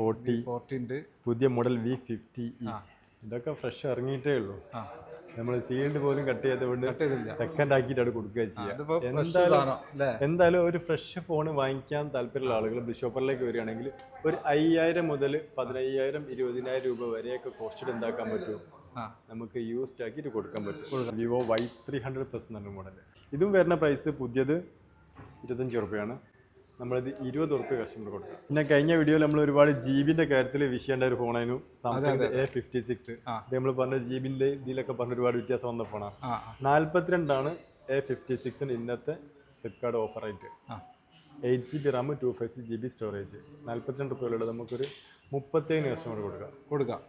Forty forty ഉണ്ട്. പുതിയ model V fifty ഇതൊക്കെ ഫ്രഷ് ഇറങ്ങിയിട്ടേ ഉള്ളൂ. നമ്മൾ സീൽഡ് പോലും കട്ട് ചെയ്തുകൊണ്ട്. സെക്കൻഡ് ആക്കിയിട്ടാണ് കൊടുക്കുക ചെയ്യുക. എന്തായാലും? എന്തായാലും ഒരു ഫ്രഷ് ഫോൺ വാങ്ങിക്കാൻ താല്പര്യമുള്ള ആളുകൾ ബിഷോപ്പറിലേക്ക് വരികയാണെങ്കിൽ ഒരു അയ്യായിരം മുതൽ പതിനയ്യായിരം ഇരുപതിനായിരം രൂപ വരെയൊക്കെ കുറച്ചിട്ട് എന്താക്കാൻ പറ്റും? നമുക്ക് യൂസ്ഡ് ആക്കിയിട്ട് കൊടുക്കാൻ പറ്റും. Vivo Y three hundred plus എന്നാണ് മോഡൽ ഇതും വരുന്ന പ്രൈസ് പുതിയത് ഇരുപത്തഞ്ച് ഉറുപ്പ്യാണ് നമ്മളിത് ഇരുപത് ഉറുപ്പ് കസ്റ്റമർ കൊടുക്കുക. പിന്നെ കഴിഞ്ഞ വീഡിയോയിൽ നമ്മൾ ഒരുപാട് ജീബിന്റെ കാര്യത്തിൽ വിഷയേണ്ട ഒരു ഫോണായിരുന്നു സാംസങ് എ ഫിഫ്റ്റി സിക്സ് ഇത് നമ്മൾ പറഞ്ഞ ജീബിന്റെ ഇതിലൊക്കെ പറഞ്ഞ ഒരുപാട് വ്യത്യാസം വന്ന ഫോണാണ് നാല്പത്തിരണ്ടാണ് എ ഫിഫ്റ്റി സിക്സിന് ഇന്നത്തെ ഫ്ലിപ്കാർട്ട് ഓഫർ ആയിട്ട് eight G B RAM two five six G B storage നാൽപ്പത്തിരണ്ട് റുപ്യയിലുള്ള നമുക്കൊരു മുപ്പത്തേഴ് കസ്റ്റമർ കൊടുക്കാം കൊടുക്കാം.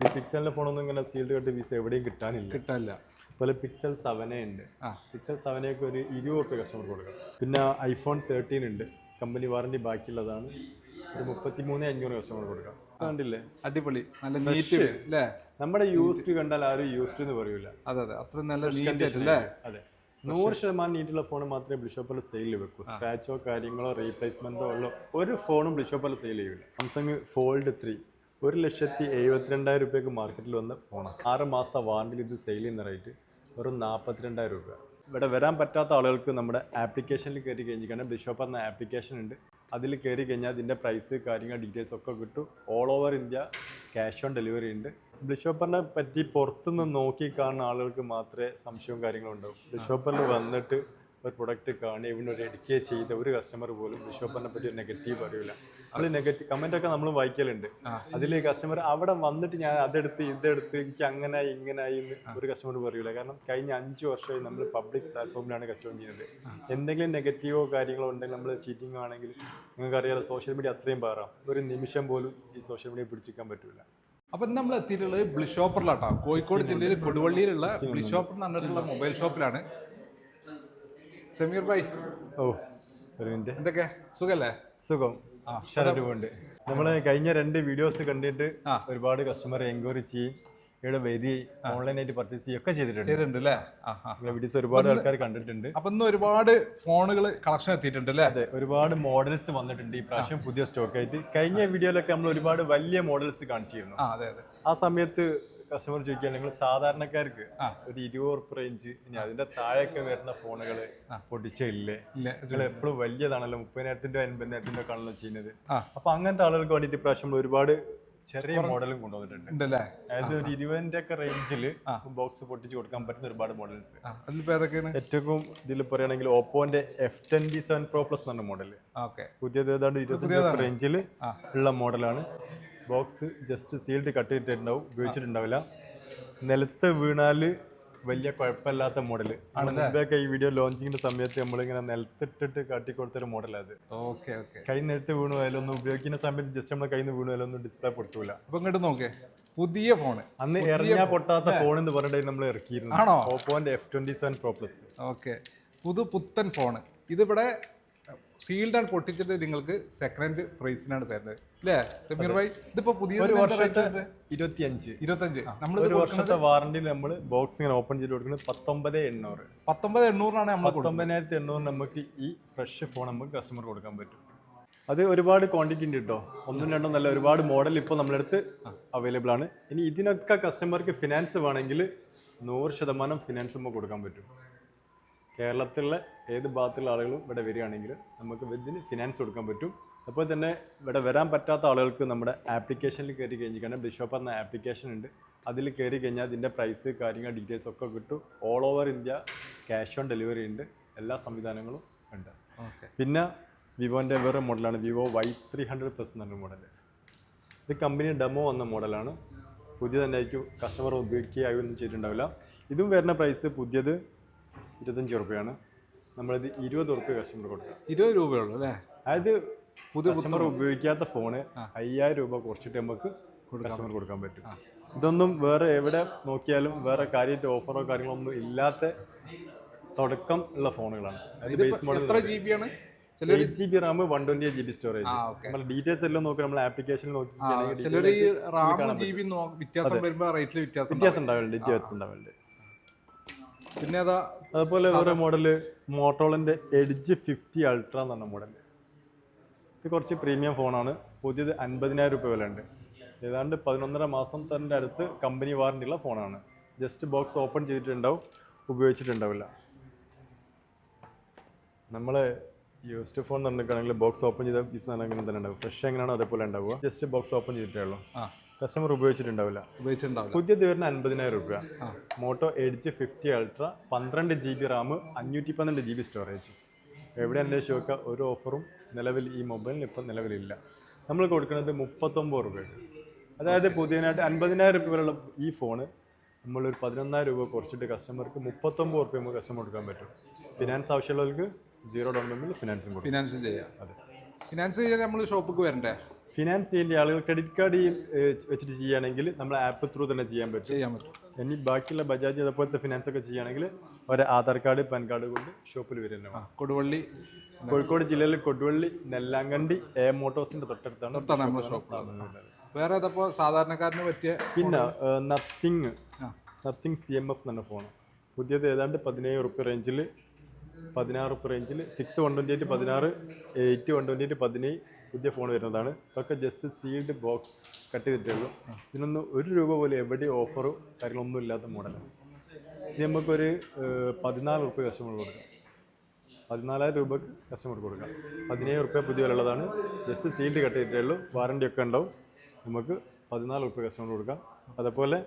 ഈ പിക്സലിന്റെ ഫോണൊന്നും ഇങ്ങനെ സീൽഡ് കട്ട് വിസ എവിടെയും കിട്ടാനില്ല. കിട്ടാനില്ല. അതുപോലെ പിക്സൽ സെവനേ ഉണ്ട്. പിക്സൽ സെവനേക്ക് ഒരു ഇരുപത് റുപ്യ കസ്റ്റമർ കൊടുക്കാം പിന്നെ ഐഫോൺ തേർട്ടീൻ ഉണ്ട്. കമ്പനി വാറണ്ടി ബാക്കിയുള്ളതാണ്. ഒരു മുപ്പത്തി മൂന്ന് അഞ്ഞൂറ് കസ്റ്റമർ കൊടുക്കാം. കണ്ടില്ലേ? അടിപൊളി. നല്ല നീറ്റ് അല്ലേ നമ്മുടെ യൂസ്ഡ് കണ്ടാൽ ആരും യൂസ്ഡ് എന്ന് പറയൂല. അതെ അതെ. അത്ര നല്ല നീറ്റ് അല്ലേ അതെ. നൂറ് ശതമാനം നീറ്റുള്ള ഫോൺ മാത്രമേ ബ്ലിഷോപ്പിൽ സെയിൽ വെക്കൂ. സ്ക്രാച്ചോ കാര്യങ്ങളോ റീപ്ലേസ്മെന്റോ ഉള്ള ഒരു ഫോണും ബ്ലിഷോപ്പിൽ സെയിൽ ചെയ്യില്ല സാംസങ് ഫോൾഡ് ത്രീ ഒരു ലക്ഷത്തി എഴുപത്തിരണ്ടായിരം രൂപയ്ക്ക് മാർക്കറ്റിൽ വന്ന ഫോണാണ് ആറ് മാസത്തെ വാറണ്ടിയിൽ ഇത് സെയിൽ ചെയ്യുന്ന റേറ്റ് വെറും നാൽപ്പത്തിരണ്ടായിരം രൂപ. ഇവിടെ വരാൻ പറ്റാത്ത ആളുകൾക്ക് നമ്മുടെ ആപ്ലിക്കേഷനിൽ കയറി കഴിഞ്ഞാൽ ബിഷോപ്പ് എന്ന ആപ്ലിക്കേഷൻ ഉണ്ട്. അതിൽ കയറി കഴിഞ്ഞാൽ അതിന്റെ പ്രൈസ് കാര്യങ്ങൾ ഡീറ്റെയിൽസ് ഒക്കെ കിട്ടും. All over India cash on delivery ഉണ്ട്. ബിഷോപ്പറിനെ പറ്റി പുറത്തുനിന്ന് നോക്കി കാണുന്ന ആളുകൾക്ക് മാത്രമേ സംശയവും കാര്യങ്ങളും ഉണ്ടാവും. ബിഷോപ്പറിൽ വന്നിട്ട് ഒരു പ്രൊഡക്റ്റ് കാണി ഇവിടെ ഒരു എഡിക്കേറ്റ് ചെയ്ത ഒരു കസ്റ്റമർ പോലും ബിഷോപ്പറിനെ പറ്റി ഒരു നെഗറ്റീവ് പറയൂല നമ്മൾ നെഗറ്റീവ് കമന്റ് ഒക്കെ നമ്മൾ വായിക്കലുണ്ട്. അതിൽ കസ്റ്റമർ അവിടെ വന്നിട്ട് ഞാൻ അതെടുത്ത് ഇതെടുത്ത് എനിക്ക് അങ്ങനെ ഇങ്ങനായി എന്ന് ഒരു കസ്റ്റമർ പറയൂല. കാരണം കഴിഞ്ഞ അഞ്ച് വർഷമായി നമ്മൾ പബ്ലിക് പ്ലാറ്റ്ഫോമിലാണ് കച്ചവടം ചെയ്യുന്നത് എന്തെങ്കിലും നെഗറ്റീവോ കാര്യങ്ങളോ ഉണ്ടെങ്കിൽ നമ്മൾ ചീറ്റിംഗ് ആണെങ്കിൽ നിങ്ങൾക്ക് അറിയാലോ സോഷ്യൽ മീഡിയ അത്രയും പാറാം. ഒരു നിമിഷം പോലും ഈ സോഷ്യൽ മീഡിയ പിടിച്ചിരിക്കാൻ പറ്റില്ല അപ്പൊ നമ്മൾ എത്തിയിട്ടുള്ളത് ബ്ലിഷോപ്പറിലാട്ടോ കോഴിക്കോട് ജില്ലയിൽ കൊടുവള്ളിയിലുള്ള ബ്ലിഷോപ്പർ എന്ന് പറഞ്ഞിട്ടുള്ള മൊബൈൽ ഷോപ്പിലാണ്. സമീർ ഭായ്. ഓ ഒരു മിനിറ്റ് എന്തൊക്കെ? സുഖല്ലേ? സുഖം. ഉണ്ട്. നമ്മൾ കഴിഞ്ഞ രണ്ട് വീഡിയോസ് കണ്ടിട്ട് ഒരുപാട് കസ്റ്റമർ എൻക്വയറി ചെയ്യും. ഇവിടെ വരി ഓൺലൈനായിട്ട് പർച്ചേസ് ചെയ്യുക ഒക്കെ ചെയ്തിട്ടുണ്ട്. ചെയ്തിട്ടുണ്ട് അല്ലേ വീഡിയോസ് ഒരുപാട് ആൾക്കാർ കണ്ടിട്ടുണ്ട്. അപ്പൊ ഇന്ന് ഒരുപാട് ഫോണുകൾ കളക്ഷൻ എത്തിയിട്ടുണ്ട് അല്ലേ അതെ ഒരുപാട് മോഡൽസ് വന്നിട്ടുണ്ട് ഈ പ്രാവശ്യം പുതിയ സ്റ്റോക്ക് ആയിട്ട്. കഴിഞ്ഞ വീഡിയോയിലൊക്കെ നമ്മൾ ഒരുപാട് വലിയ മോഡൽസ് കാണിച്ചിരുന്നു. ആ സമയത്ത് കസ്റ്റമർ ചോദിക്കുക നിങ്ങൾ സാധാരണക്കാർക്ക് ഒരു ഇരുപത് ഉറുപ്പ് റേഞ്ച് ഇനി അതിന്റെ താഴെയൊക്കെ വരുന്ന ഫോണുകൾ പൊട്ടിച്ചില്ലേ. ഇല്ല നിങ്ങൾ എപ്പോഴും വലിയതാണല്ലോ മുപ്പതിനായിരത്തിന്റെ അൻപതിനായിരത്തിന്റെ ഒക്കെ ആണല്ലോ ചെയ്യുന്നത്. അപ്പൊ അങ്ങനത്തെ ആളുകൾക്ക് വേണ്ടിയിട്ട് പ്രാവശ്യം ഒരുപാട് ചെറിയ മോഡലും കൊണ്ടുവന്നിട്ടുണ്ട്. അതായത് ഒരു ഇരുപതിന്റെ ഒക്കെ റേഞ്ചിൽ ബോക്സ് പൊട്ടിച്ച് കൊടുക്കാൻ പറ്റുന്ന ഒരുപാട് മോഡൽസ് ഏറ്റവും ഇതിൽ പറയുകയാണെങ്കിൽ ഓപ്പോന്റെ F ten B seven pro plus എന്നാണ് മോഡൽ പുതിയത് ഏതാണ്ട് ഇരുപത്തി റേഞ്ചിൽ ഉള്ള മോഡലാണ് ബോക്സ് ജസ്റ്റ് സീൽഡ് കട്ട് ചെയ്തിട്ടുണ്ടാവും. ഉപയോഗിച്ചിട്ടുണ്ടാവില്ല. നിലത്ത് വീണാൽ വലിയ കുഴപ്പമില്ലാത്ത മോഡൽ മുമ്പൊക്കെ ഈ വീഡിയോ ലോഞ്ചിങ്ങിന്റെ സമയത്ത് നമ്മളിങ്ങനെ നിലത്തിട്ടിട്ട് കാട്ടിക്കൊടുത്തൊരു മോഡലാണ് അത്. Okay okay. കൈ നിലത്ത് വീണു അതിലൊന്നും ഉപയോഗിക്കുന്ന സമയത്ത് ജസ്റ്റ് നമ്മളെ കയ്യിൽ നിന്ന് വീണു അതിലൊന്നും ഡിസ്പ്ലേ പൊട്ടൂല അപ്പൊ ഇങ്ങോട്ട് നോക്കേ. പുതിയ ഫോൺ അന്ന് എറിഞ്ഞാ പൊട്ടാത്ത ഫോൺ എന്ന് പറഞ്ഞിട്ട് നമ്മൾ ഇറക്കിയിരുന്നു? ഓപ്പോന്റെ F twenty seven pro plus okay. പുതു പുത്തൻ ഫോണ് ഇതിവിടെ സീൽഡ് ആൻഡ് പൊട്ടിച്ചിട്ട് നിങ്ങൾക്ക് സെക്കൻഡ് പ്രൈസിനാണ് തരുന്നത്. അല്ലേ സമീർ ഭായ് ഇതിപ്പോ പുതിയ ഒരു വർഷത്തെ ഇരുപത്തിയഞ്ച്. ഇരുപത്തഞ്ച് നമ്മൾ ഒരു വർഷത്തെ വാറണ്ടിയിൽ നമ്മൾ ബോക്സ് ഇങ്ങനെ ഓപ്പൺ ചെയ്ത് കൊടുക്കുന്നത് പത്തൊമ്പത് എണ്ണൂറ്. പത്തൊമ്പത് എണ്ണൂറിനാണ് നമ്മൾ കൊടുക്കുന്നത്. പത്തൊമ്പതിനായിരത്തി എണ്ണൂറ് നമുക്ക് ഈ ഫ്രഷ് ഫോൺ നമുക്ക് കസ്റ്റമർ കൊടുക്കാൻ പറ്റും. അത് ഒരുപാട് ക്വാണ്ടിറ്റി ഉണ്ട് കേട്ടോ ഒന്നും രണ്ടും നല്ല ഒരുപാട് മോഡൽ ഇപ്പോൾ നമ്മളടുത്ത് അടുത്ത് അവൈലബിൾ ആണ്. ഇനി ഇതിനൊക്കെ കസ്റ്റമർക്ക് ഫിനാൻസ് വേണമെങ്കിൽ നൂറ് ശതമാനം ഫിനാൻസ് നമുക്ക് കൊടുക്കാൻ പറ്റും. കേരളത്തിലെ ഏത് ഭാഗത്തുള്ള ആളുകളും ഇവിടെ വരികയാണെങ്കിൽ നമുക്ക് ഇതിന് ഫിനാൻസ് കൊടുക്കാൻ പറ്റും. അപ്പോൾ തന്നെ ഇവിടെ വരാൻ പറ്റാത്ത ആളുകൾക്ക് നമ്മുടെ ആപ്ലിക്കേഷനിൽ കയറി കഴിഞ്ഞാൽ ബിഷോപ്പ് എന്ന ആപ്ലിക്കേഷൻ ഉണ്ട്. അതിൽ കയറി കഴിഞ്ഞാൽ അതിന്റെ പ്രൈസ് കാര്യങ്ങൾ ഡീറ്റെയിൽസ് ഒക്കെ കിട്ടും. All over India cash on delivery ഉണ്ട്. എല്ലാ സംവിധാനങ്ങളും ഉണ്ട്. ഓക്കെ പിന്നെ വിവോന്റെ വേറെ മോഡലാണ് Vivo Y three hundred plus എന്ന് പറഞ്ഞ മോഡൽ ഇത് കമ്പനി ഡെമോ വന്ന മോഡലാണ് പുതിയ തന്നെ ആയിരിക്കും കസ്റ്റമർ ഉപയോഗിക്കുകയൊന്നും ചെയ്തിട്ടുണ്ടാവില്ല. ഇതും വരുന്ന പ്രൈസ് പുതിയത് ഇരുപത്തഞ്ച് റുപ്യാണ് നമ്മളിത് ഇരുപത് റുപ്യ കസ്റ്റമർ കൊടുക്കുക ഇരുപത് രൂപയുള്ളൂ അല്ലേ? അതായത് പുതിയ കസ്റ്റമർ ഉപയോഗിക്കാത്ത ഫോണ് അയ്യായിരം രൂപ കുറച്ചിട്ട് നമുക്ക് കസ്റ്റമർ കൊടുക്കാൻ പറ്റും. ഇതൊന്നും വേറെ എവിടെ നോക്കിയാലും വേറെ കാര്യമായിട്ട് ഓഫറോ കാര്യങ്ങളോ ഒന്നും ഇല്ലാത്ത തുടക്കം ഉള്ള ഫോണുകളാണ് എത്ര ജി ബി ആണ്? Eight G B RAM one twenty G B storage നമ്മൾ ഡീറ്റെയിൽസ് എല്ലാം നോക്കി നമ്മൾ ആപ്ലിക്കേഷൻ നോക്കി ചിലർ റാമും ജി ബി വ്യത്യാസം വരുമ്പോൾ റേറ്റിൽ വ്യത്യാസം. വ്യത്യാസം ഉണ്ടാവലുണ്ട് വ്യത്യാസം ഉണ്ടാവലുണ്ട് പിന്നെ അതാ അതുപോലെ വേറെ മോഡൽ മോട്ടോളിന്റെ എഡ്ജ് ഫിഫ്റ്റി അൾട്ര എന്ന് പറഞ്ഞ മോഡൽ ഇത് കുറച്ച് പ്രീമിയം ഫോണാണ് പുതിയത് അൻപതിനായിരം രൂപ വില ഉണ്ട് ഏതാണ്ട് പതിനൊന്നര മാസം തന്നെ അടുത്ത് കമ്പനി വാറണ്ടി ഉള്ള ഫോണാണ് ജസ്റ്റ് ബോക്സ് ഓപ്പൺ ചെയ്തിട്ടുണ്ടാവും. ഉപയോഗിച്ചിട്ടുണ്ടാവില്ല. നമ്മൾ യൂസ്ഡ് ഫോൺ നിർണിക്കുകയാണെങ്കിൽ ബോക്സ് ഓപ്പൺ ചെയ്ത പീസ് അങ്ങനെ തന്നെ ഉണ്ടാവും. ഫ്രഷ് എങ്ങനെയാണോ അതേപോലെ ഉണ്ടാവുക. ജസ്റ്റ് ബോക്സ് ഓപ്പൺ ചെയ്തിട്ടേ ഉള്ളൂ. ആ. കസ്റ്റമർ ഉപയോഗിച്ചിട്ടുണ്ടാവില്ല. ഉപയോഗിച്ചിട്ടുണ്ടാവില്ല. പുതിയത് വരുന്ന അൻപതിനായിരം രൂപ. മോട്ടോ എഡിജ് ഫിഫ്റ്റി അൾട്ര പന്ത്രണ്ട് ജി ബി റാം അഞ്ഞൂറ്റി പന്ത്രണ്ട് ജി ബി സ്റ്റോറേജ് എവിടെ അന്വേഷിച്ച് നോക്കുക ഒരു ഓഫറും നിലവിൽ ഈ മൊബൈലിന് ഇപ്പം നിലവിലില്ല. നമ്മൾ കൊടുക്കുന്നത് മുപ്പത്തൊമ്പത് രൂപയ്ക്ക്. അതായത് പുതിയതിനായിട്ട് അൻപതിനായിരം രൂപ വരെയുള്ള ഈ ഫോണ് നമ്മളൊരു പതിനൊന്നായിരം രൂപ കുറച്ചിട്ട് കസ്റ്റമർക്ക് മുപ്പത്തൊമ്പത് റുപ്യ നമുക്ക് കസ്റ്റമർ കൊടുക്കാൻ പറ്റും. ഫിനാൻസ് ആവശ്യമുള്ളവർക്ക് സീറോ ഡൗൺ പേയ്മെന്റിൽ ഫിനാൻസും കൊടുക്കും. ഫിനാൻസ് ചെയ്യാം. അതെ. ഫിനാൻസ് ചെയ്യാൻ നമ്മൾ ഷോപ്പിൽ വരണ്ടേ? ഫിനാൻസ് ചെയ്യേണ്ട ആളുകൾ ക്രെഡിറ്റ് കാർഡ് വെച്ചിട്ട് ചെയ്യുകയാണെങ്കിൽ നമ്മൾ ആപ്പ് ത്രൂ തന്നെ ചെയ്യാൻ പറ്റും. ചെയ്യാൻ പറ്റും. ഇനി ബാക്കിയുള്ള ബജാജ് അതുപോലത്തെ ഫിനാൻസ് ഒക്കെ ചെയ്യുകയാണെങ്കിൽ ഒരു ആധാർ കാർഡ് പാൻ കാർഡ് കൊണ്ട് ഷോപ്പിൽ വരുന്നു കൊടുവള്ളി കോഴിക്കോട് ജില്ലയിലെ കൊടുവള്ളി നെല്ലാങ്കണ്ടി എ മോട്ടോഴ്സിന്റെ തൊട്ടടുത്താണ് നമ്മുടെ ഷോപ്പ് വേറെ സാധാരണക്കാരന് പറ്റിയ പിന്നെ Nothing Nothing C M F എന്ന ഫോൺ പുതിയത് ഏതാണ്ട് പതിനേഴ് റുപ്യ റേഞ്ചിൽ പതിനാറ് റുപ്യ റേഞ്ചിൽ സിക്സ് വൺ ട്വന്റി എയ്റ്റ് പതിനാറ് എയ്റ്റ് വൺ ട്വന്റി എയ്റ്റ് പതിനേഴ് പുതിയ ഫോൺ വരുന്നതാണ്. ഇതൊക്കെ ജസ്റ്റ് സീൽഡ് ബോക്സ് കട്ട് ചെയ്തിട്ടുള്ളൂ. ഇതിനൊന്നും ഒരു രൂപ പോലും എവിടെ ഓഫറോ കാര്യങ്ങളൊന്നും ഇല്ലാത്ത മോഡലാണ് ഇത് നമുക്കൊരു പതിനാല് റുപ്യ കസ്റ്റമർ കൊടുക്കാം. പതിനാലായിരം രൂപക്ക് കസ്റ്റമർ കൊടുക്കാം. പതിനേഴ് റുപ്യ പുതിയ വിലയുള്ളതാണ്. ജസ്റ്റ് സീൽഡ് കട്ട് ചെയ്തിട്ടുള്ളൂ. വാറണ്ടി ഒക്കെ ഉണ്ടാവും. നമുക്ക് പതിനാല് റുപ്യ കസ്റ്റമർ കൊടുക്കാം. അതേപോലെ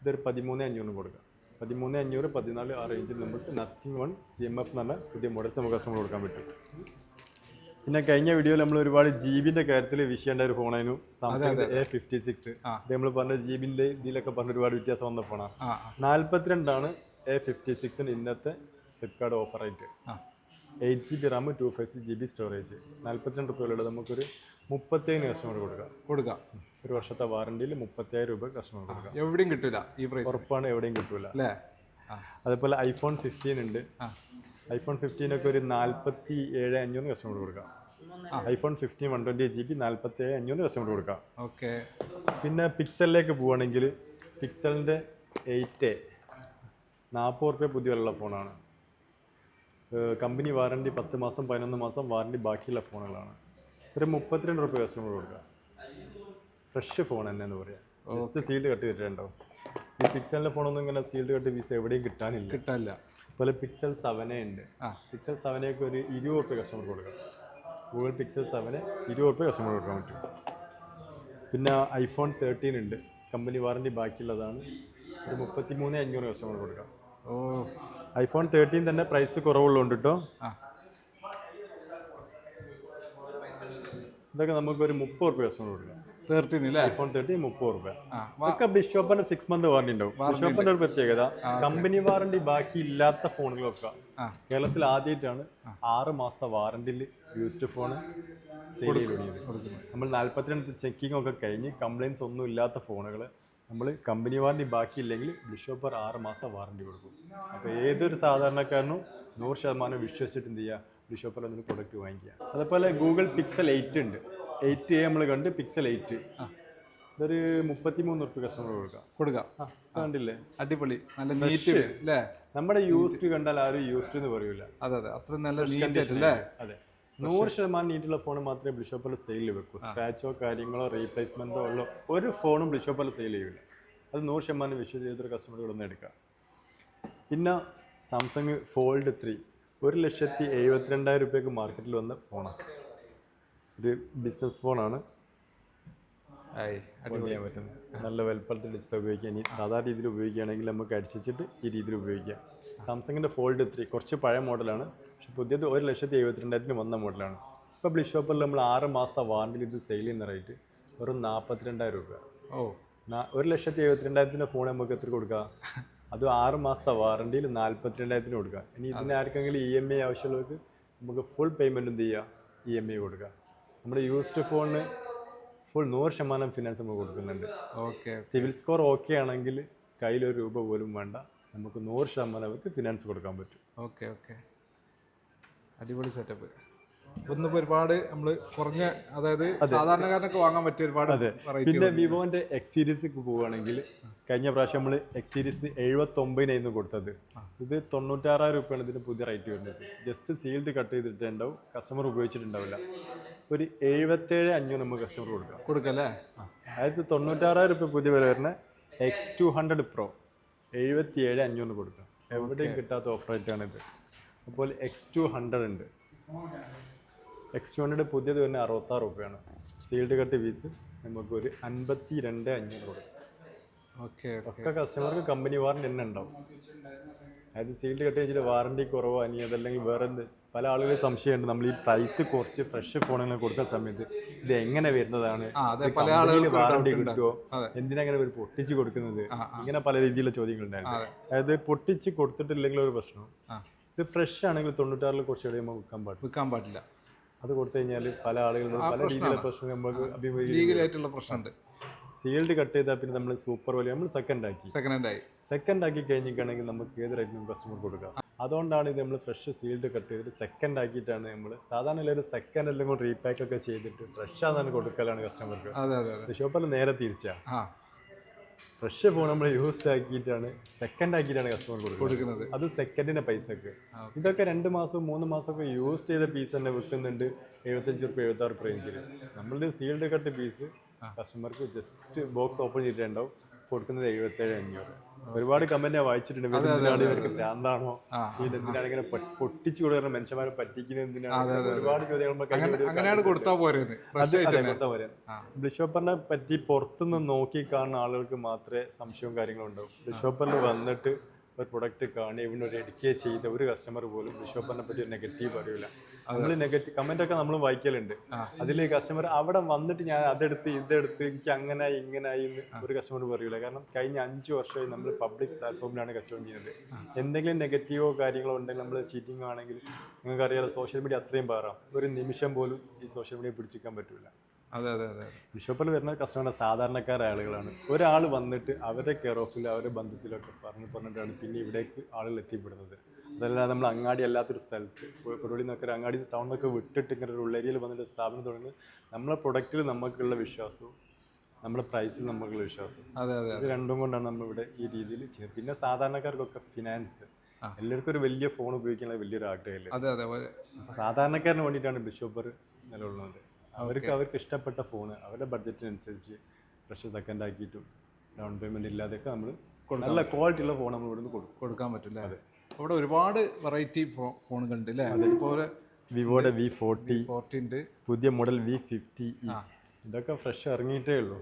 ഇതൊരു പതിമൂന്ന് അഞ്ഞൂറിന് കൊടുക്കാം. പതിമൂന്ന് അഞ്ഞൂറ് പതിനാല് ആ റേഞ്ചിൽ നമുക്ക് Nothing one C M F എന്ന് പറഞ്ഞ പുതിയ മോഡൽസ് നമുക്ക് കസ്റ്റമർ കൊടുക്കാൻ പറ്റും. പിന്നെ കഴിഞ്ഞ വീഡിയോയിൽ നമ്മൾ ഒരുപാട് ജീബിന്റെ കാര്യത്തിൽ വിഷയേണ്ട ഒരു ഫോണായിരുന്നു സാംസങ് എ ഫിഫ്റ്റി സിക്സ് നമ്മൾ പറഞ്ഞ ജീബിന്റെ ഇതിലൊക്കെ പറഞ്ഞ ഒരുപാട് വ്യത്യാസം വന്ന ഫോണാണ് നാല്പത്തിരണ്ടാണ് എ ഫിഫ്റ്റി സിക്സിന് ഇന്നത്തെ ഫ്ലിപ്കാർട്ട് ഓഫർ ആയിട്ട് eight G B RAM two five six G B storage നാൽപ്പത്തിരണ്ട് രൂപയുള്ളത് നമുക്കൊരു മുപ്പത്തേഴ് കസ്റ്റമർ കൊടുക്കാം. കൊടുക്കാം. ഒരു വർഷത്തെ വാറണ്ടിയിൽ മുപ്പത്തേഴ് രൂപ കസ്റ്റമർ കൊടുക്കാം. എവിടെയും കിട്ടില്ല ഈ പ്രൈസ് ഉറപ്പാണ് എവിടെയും കിട്ടില്ല അല്ലേ അതുപോലെ ഐഫോൺ ഫിഫ്റ്റീൻ ഉണ്ട്. ഐഫോൺ ഫിഫ്റ്റീനൊക്കെ ഒരു നാൽപ്പത്തി ഏഴ് അഞ്ഞൂറ് കസ്റ്റമർ കൊടുക്കാം. IPhone fifteen one twenty G B നാൽപ്പത്തി ഏഴ് അഞ്ഞൂറ് കസ്റ്റമർ കൊടുക്കാം. ഓക്കെ. പിന്നെ പിക്സലിലേക്ക് പോവുകയാണെങ്കിൽ പിക്സലിന്റെ എയ്റ്റ് എ നാൽപ്പത് റുപ്യ പുതിയ വിലയുള്ള ഫോണാണ് കമ്പനി വാറണ്ടി പത്ത് മാസം പതിനൊന്ന് മാസം വാറണ്ടി ബാക്കിയുള്ള ഫോണുകളാണ്. ഒരു മുപ്പത്തിരണ്ട് റുപ്യ കസ്റ്റമർ കൊടുക്കുക ഫ്രഷ് ഫോൺ തന്നെ എന്ന് പറയാം ജസ്റ്റ് സീൽഡ് കട്ട് ചെയ്തിട്ടുണ്ടാവും ഈ പിക്സലിന്റെ ഫോണൊന്നും ഇങ്ങനെ സീൽഡ് കട്ട് പീസ് എവിടെയും കിട്ടാനില്ല. കിട്ടാനില്ല. അതുപോലെ പിക്സൽ സെവനേ ഉണ്ട്. ആ. പിക്സൽ സെവനേക്ക് ഒരു ഇരുപത് റുപ്യ കസ്റ്റമർ കൊടുക്കാം. ഗൂഗിൾ പിക്സൽ സെവന് ഇരുപത് റുപ്യ കസ്റ്റമർ കൊടുക്കാൻ പറ്റും. പിന്നെ ഐഫോൺ തേർട്ടീൻ ഉണ്ട്. കമ്പനി വാറണ്ടി ബാക്കിയുള്ളതാണ്. ഒരു മുപ്പത്തി മൂന്ന് അഞ്ഞൂറ് കസ്റ്റമർ കൊടുക്കാം. ഓ. ഐഫോൺ തേർട്ടീൻ തന്നെ പ്രൈസ് കുറവുള്ളതുകൊണ്ട് കേട്ടോ ആ. ഇതൊക്കെ നമുക്കൊരു മുപ്പത് റുപ്യ കസ്റ്റമർ കൊടുക്കാം. തേർട്ടീൻ അല്ലേ ഐഫോൺ തേർട്ടീൻ മുപ്പത് റുപ്യ. ആ ഇതൊക്കെ സിക്സ് മന്ത് വാറണ്ടി ഉണ്ടാവും. ഒരു പ്രത്യേകത കമ്പനി വാറണ്ടി ബാക്കി ഇല്ലാത്ത ഫോണുകളൊക്കെ. കേരളത്തിൽ ആദ്യമായിട്ടാണ് ആറ് മാസത്തെ വാറണ്ടിയിൽ യൂസ്ഡ് ഫോൺ സെയിൽ ചെയ്ത് നമ്മൾ നാല്പത്തിരണ്ട് ചെക്കിംഗ് ഒക്കെ കഴിഞ്ഞ് കംപ്ലൈൻസ് ഒന്നും ഇല്ലാത്ത ഫോണുകൾ നമ്മൾ കമ്പനി വാറണ്ടി ബാക്കിയില്ലെങ്കിൽ ബിഷോപ്പർ ആറ് മാസം വാറണ്ടി കൊടുക്കും. അപ്പോൾ ഏതൊരു സാധാരണക്കാരനും നൂറ് ശതമാനം വിശ്വസിച്ചിട്ട് എന്ത് ചെയ്യുക? ബിഷോപ്പർ നിന്ന് പ്രൊഡക്റ്റ് വാങ്ങിക്കുക. അതേപോലെ ഗൂഗിൾ പിക്സൽ എയ്റ്റ് ഉണ്ട്. എയ്റ്റ് എ നമ്മൾ കണ്ട് പിക്സൽ എയ്റ്റ് ഇതൊരു മുപ്പത്തി മൂന്ന് റുപ്യ കസ്റ്റമർ കൊടുക്കാം. കൊടുക്കാം കണ്ടില്ലേ? അടിപൊളി. നല്ല നീറ്റ് അല്ലേ നമ്മുടെ യൂസ്ഡ് കണ്ടാൽ ആരും യൂസ്ഡ് എന്ന് പറയൂല. അതെ അതെ. അത്ര നല്ല നീറ്റ് അല്ലേ അതെ. നൂറ് ശതമാനം നീറ്റുള്ള ഫോൺ മാത്രമേ ബ്ലിഷോപ്പിൽ സെയിൽ വെക്കൂ. സ്ക്രാച്ചോ കാര്യങ്ങളോ റീപ്ലേസ്മെന്റോ ഉള്ള ഒരു ഫോണും ബ്ലിഷോപ്പിൽ സെയിൽ ചെയ്യില്ല അത് നൂറ് ശതമാനം വിശ്വസ് ചെയ്തൊരു കസ്റ്റമർ ഇവിടെ നിന്ന് എടുക്കാം. പിന്നെ സാംസങ് ഫോൾഡ് ത്രീ ഒരു ലക്ഷത്തി എഴുപത്തിരണ്ടായിരം രൂപയ്ക്ക് മാർക്കറ്റിൽ വന്ന ഫോണാണ് ഒരു ബിസിനസ് ഫോണാണ് നല്ല വലുപ്പത്തിൽ ഡിസ്പ്ലേ ഉപയോഗിക്കാം. ഇനി സാധാരണ രീതിയിൽ ഉപയോഗിക്കുകയാണെങ്കിൽ നമുക്ക് അടിച്ചിട്ട് ഈ രീതിയിൽ ഉപയോഗിക്കാം. സാംസങ്ങിന്റെ ഫോൾഡ് ത്രീ കുറച്ച് പഴയ മോഡലാണ്. പക്ഷെ പുതിയത് ഒരു ലക്ഷത്തി എഴുപത്തിരണ്ടായിരത്തിന് വന്ന മോഡലാണ്. ഇപ്പോൾ ബ്ലിഷ് ഷോപ്പിൽ നമ്മൾ ആറ് മാസത്തെ വാറണ്ടിയിൽ ഇത് സെയിൽ ചെയ്യുന്ന റേറ്റ് വെറും നാൽപ്പത്തിരണ്ടായിരം രൂപ. ഓ. ഒരു ലക്ഷത്തി എഴുപത്തിരണ്ടായിരത്തിന്റെ ഫോൺ നമുക്ക് എത്ര കൊടുക്കാം? അത് ആറ് മാസത്തെ വാറണ്ടിയിൽ നാൽപ്പത്തിരണ്ടായിരത്തിന് കൊടുക്കാം. ഇനി ഇതിന് ആർക്കെങ്കിലും ഇ എം ഐ ആവശ്യമുള്ളവർക്ക് നമുക്ക് ഫുൾ പേയ്മെന്റ് എന്ത് ചെയ്യാം. ഇ എം ഐ കൊടുക്കാം. നമ്മുടെ യൂസ്ഡ് ഫോണിന് ഫുൾ നൂറ് ശതമാനം ഫിനാൻസ് നമ്മൾ കൊടുക്കുന്നുണ്ട്. ഓക്കെ സിവിൽ സ്കോർ ഓക്കെ ആണെങ്കിൽ കയ്യിൽ ഒരു രൂപ പോലും വേണ്ട. നമുക്ക് നൂറ് ശതമാനം അവർക്ക് ഫിനാൻസ് കൊടുക്കാൻ പറ്റും. ഓക്കെ ഓക്കെ അടിപൊളി സെറ്റപ്പ് ഒന്നിപ്പോ ഒരുപാട് നമ്മൾ കുറഞ്ഞ അതായത് സാധാരണക്കാരനൊക്കെ വാങ്ങാൻ പറ്റിയ ഒരുപാട് പിന്നെ വിവോന്റെ എക്സ് സീരീസ് പോവുകയാണെങ്കിൽ കഴിഞ്ഞ പ്രാവശ്യം നമ്മൾ എക്സ് സീരീസ് എഴുപത്തൊമ്പതിനായിരുന്നു കൊടുത്തത്. ഇത് തൊണ്ണൂറ്റാറായിരം രൂപയാണ് ഇതിന് പുതിയ റേറ്റ് വരുന്നത്. ജസ്റ്റ് സീൽഡ് കട്ട് ചെയ്തിട്ടുണ്ടാവും. കസ്റ്റമർ ഉപയോഗിച്ചിട്ടുണ്ടാവില്ല. ഒരു എഴുപത്തേഴ് അഞ്ഞൂറ് നമുക്ക് കസ്റ്റമർ കൊടുക്കാം. കൊടുക്കല്ലേ അതായത് തൊണ്ണൂറ്റാറായിരം രൂപ പുതിയ വില വരുന്ന എക്സ് ടു ഹൺഡ്രഡ് പ്രോ എഴുപത്തിയേഴ് അഞ്ഞൂറ് കൊടുക്കാം. എവിടെയും കിട്ടാത്ത ഓഫർ ഇത്. അപ്പോൾ എക്സ് ടു ഹൺഡ്രഡ് ഉണ്ട്. എക്സ് ടു ഹൺഡ്രഡ് പുതിയത് വരുന്ന അറുപത്താറ് രൂപയാണ്. സീൽഡ് കട്ട് പീസ് നമുക്കൊരു അൻപത്തി രണ്ട് അഞ്ഞൂറ് കൊടുക്കാം. ഒക്കെ കസ്റ്റമർക്ക് കമ്പനി വാറണ്ടി തന്നെ ഉണ്ടാവും. അതായത് സീൽഡ് കട്ട് വെച്ചിട്ട് വാറണ്ടി കുറവോ ഇനി അതല്ലെങ്കിൽ വേറെ എന്ത്? പല ആളുകളും സംശയമുണ്ട്. നമ്മൾ ഈ പ്രൈസ് കുറച്ച് ഫ്രഷ് ഫോണുകൾ കൊടുക്കുന്ന സമയത്ത് ഇത് എങ്ങനെ വരുന്നതാണ്? വാറണ്ടി കിട്ടുമോ എന്തിനങ്ങനെ എന്തിനാ അങ്ങനെ ഒരു പൊട്ടിച്ച് കൊടുക്കുന്നത്? ഇങ്ങനെ പല രീതിയിലുള്ള ചോദ്യങ്ങളുണ്ടായിരുന്നു അതായത് പൊട്ടിച്ച് കൊടുത്തിട്ടില്ലെങ്കിൽ ഒരു പ്രശ്നം. ഇത് ഫ്രഷ് ആണെങ്കിൽ തൊണ്ണൂറ്റാറിൽ കുറച്ച് കഴിയുമ്പോൾ വിൽക്കാൻ പാടില്ല. വിൽക്കാൻ പാടില്ല. അത് കൊടുത്തു കഴിഞ്ഞാൽ പല ആളുകളും പല രീതിയിലുള്ള പ്രശ്നം നമുക്ക് ലീഗലായിട്ടുള്ള പ്രശ്നമുണ്ട്. സീൽഡ് കട്ട് ചെയ്താൽ പിന്നെ നമ്മൾ സൂപ്പർ വലിയ നമ്മൾ സെക്കൻഡ് ആക്കി. സെക്കൻഡ് ആയി. സെക്കൻഡ് ആക്കി കഴിഞ്ഞിട്ടാണെങ്കിൽ നമുക്ക് ഏത് റേറ്റിനും കസ്റ്റമർ കൊടുക്കാം. അതുകൊണ്ടാണ് ഇത് നമ്മൾ ഫ്രഷ് സീൽഡ് കട്ട് ചെയ്തിട്ട് സെക്കൻഡ് ആക്കിയിട്ടാണ് നമ്മൾ സാധാരണ ഒരു സെക്കൻഡ് എല്ലാം കൂടി റീപാക്ക് ഒക്കെ ചെയ്തിട്ട് ഫ്രഷ് ആണെന്ന് കൊടുക്കലാണ് കസ്റ്റമർക്ക് ഷോപ്പിൽ നേരെ തിരിച്ചാണ് ഫ്രഷ് ഫോൺ നമ്മൾ യൂസ് ആക്കിയിട്ടാണ് സെക്കൻഡ് ആക്കിയിട്ടാണ് കസ്റ്റമർ കൊടുക്കുന്നത്. അത് സെക്കൻഡിന്റെ പൈസക്ക്. ഇതൊക്കെ രണ്ട് മാസവും മൂന്ന് മാസമൊക്കെ യൂസ് ചെയ്ത പീസ് തന്നെ വിൽക്കുന്നുണ്ട് എഴുപത്തഞ്ച് റുപ്യ എഴുപത്താറ് റേഞ്ചിൽ നമ്മളുടെ സീൽഡ് കട്ട് പീസ് കസ്റ്റമർക്ക് ജസ്റ്റ് ബോക്സ് ഓപ്പൺ ചെയ്തിട്ടുണ്ടാവും. കൊടുക്കുന്നത് എഴുപത്തേഴ് അഞ്ഞൂറ്. ഒരുപാട് കമ്പനി വായിച്ചിട്ടുണ്ട്. എന്തിനാണ് ഇവർക്ക് ഭ്രാന്താണോ? ആ, ഇത് എന്തിനാണ് ഇങ്ങനെ പൊട്ടിച്ചു കൊടുക്കുന്ന മനുഷ്യന്മാരെ പറ്റിക്കുന്നത് എന്തിനാണ്? ഒരുപാട് ചോദ്യങ്ങൾ കൊടുത്താൽ പോരെ. ബിഷോപ്പറിനെ പറ്റി പുറത്തുനിന്ന് നോക്കി കാണുന്ന ആളുകൾക്ക് മാത്രമേ സംശയവും കാര്യങ്ങളും ഉണ്ടാവും. ബിഷോപ്പറിൽ വന്നിട്ട് ഒരു പ്രൊഡക്റ്റ് കാണി ഇവിടെ ഒരു എഡിക്കേ ചെയ്ത ഒരു കസ്റ്റമർ പോലും ബിഷോപ്പറിനെ പറ്റി ഒരു നെഗറ്റീവ് പറയൂല നമ്മൾ നെഗറ്റീവ് കമന്റ് ഒക്കെ നമ്മൾ വായിക്കലുണ്ട്. അതിൽ കസ്റ്റമർ അവിടെ വന്നിട്ട് ഞാൻ അതെടുത്ത് ഇതെടുത്ത് എനിക്ക് അങ്ങനെ ഇങ്ങനായി എന്ന് ഒരു കസ്റ്റമർ പറയൂല കാരണം കഴിഞ്ഞ അഞ്ച് വർഷമായി നമ്മൾ പബ്ലിക് പ്ലാറ്റ്ഫോമിലാണ് കച്ചവടം ചെയ്യുന്നത്. എന്തെങ്കിലും നെഗറ്റീവോ കാര്യങ്ങളോ ഉണ്ടെങ്കിൽ നമ്മൾ ചീറ്റിംഗ് ആണെങ്കിൽ നിങ്ങൾക്കറിയാതെ സോഷ്യൽ മീഡിയ അത്രയും പാറാം ഒരു നിമിഷം പോലും ഈ സോഷ്യൽ മീഡിയ പിടിച്ചിരിക്കാൻ പറ്റൂല. അതെ അതെ അതെ ബിഷപ്പിൽ വരുന്ന കസ്റ്റമർ സാധാരണക്കാരായ ആളുകളാണ്. ഒരാൾ വന്നിട്ട് അവരുടെ കെയർ ഓഫിൽ അവരുടെ ബന്ധത്തിലൊക്കെ പറഞ്ഞു പറഞ്ഞിട്ടാണ് പിന്നെ ഇവിടേക്ക് ആളുകൾ എത്തിപ്പെടുന്നത്. അതല്ലാതെ നമ്മൾ അങ്ങാടി അല്ലാത്തൊരു സ്ഥലത്ത് കൊടുവള്ളി നിന്നൊക്കെ അങ്ങാടി ടൗണിലൊക്കെ വിട്ടിട്ട് ഇങ്ങനെ ഒരു ഉള്ളേരിയയിൽ വന്നിട്ട് സ്ഥാപനം തുടങ്ങി നമ്മളെ പ്രൊഡക്റ്റിൽ നമുക്കുള്ള വിശ്വാസവും നമ്മുടെ പ്രൈസിൽ നമുക്കുള്ള വിശ്വാസം അതെ അതെ ഇത് രണ്ടും കൊണ്ടാണ് നമ്മളിവിടെ ഈ രീതിയിൽ ചെയ്യുന്നത്. പിന്നെ സാധാരണക്കാർക്കൊക്കെ ഫിനാൻസ് എല്ലാവർക്കും ഒരു വലിയ ഫോൺ ഉപയോഗിക്കാനുള്ള വലിയൊരു ആഗ്രഹമില്ല അതെ അതെ. സാധാരണക്കാരന് വേണ്ടിയിട്ടാണ് ബിഷോപ്പർ നിലകൊള്ളുന്നത്. അവർക്ക് അവർക്ക് ഇഷ്ടപ്പെട്ട ഫോണ് അവരുടെ ബഡ്ജറ്റിനനുസരിച്ച് ഫ്രഷ് സെക്കൻഡ് ആക്കിയിട്ടും ഡൗൺ പേയ്മെന്റ് ഇല്ലാതെയൊക്കെ നമ്മൾ നല്ല ക്വാളിറ്റി ഉള്ള ഫോൺ നമ്മൾ ഇവിടുന്ന് കൊടുക്കും. കൊടുക്കാൻ പറ്റില്ല അതെ. അവിടെ ഒരുപാട് വെറൈറ്റി ഫോണുകളുണ്ട് അല്ലേ? അതുപോലെ വിവോയുടെ വി ഫോർട്ടി ഫോർട്ടി ഉണ്ട്. പുതിയ മോഡൽ വി ഫിഫ്റ്റി ആ. ഇതൊക്കെ ഫ്രഷ് ഇറങ്ങിയിട്ടേ ഉള്ളൂ.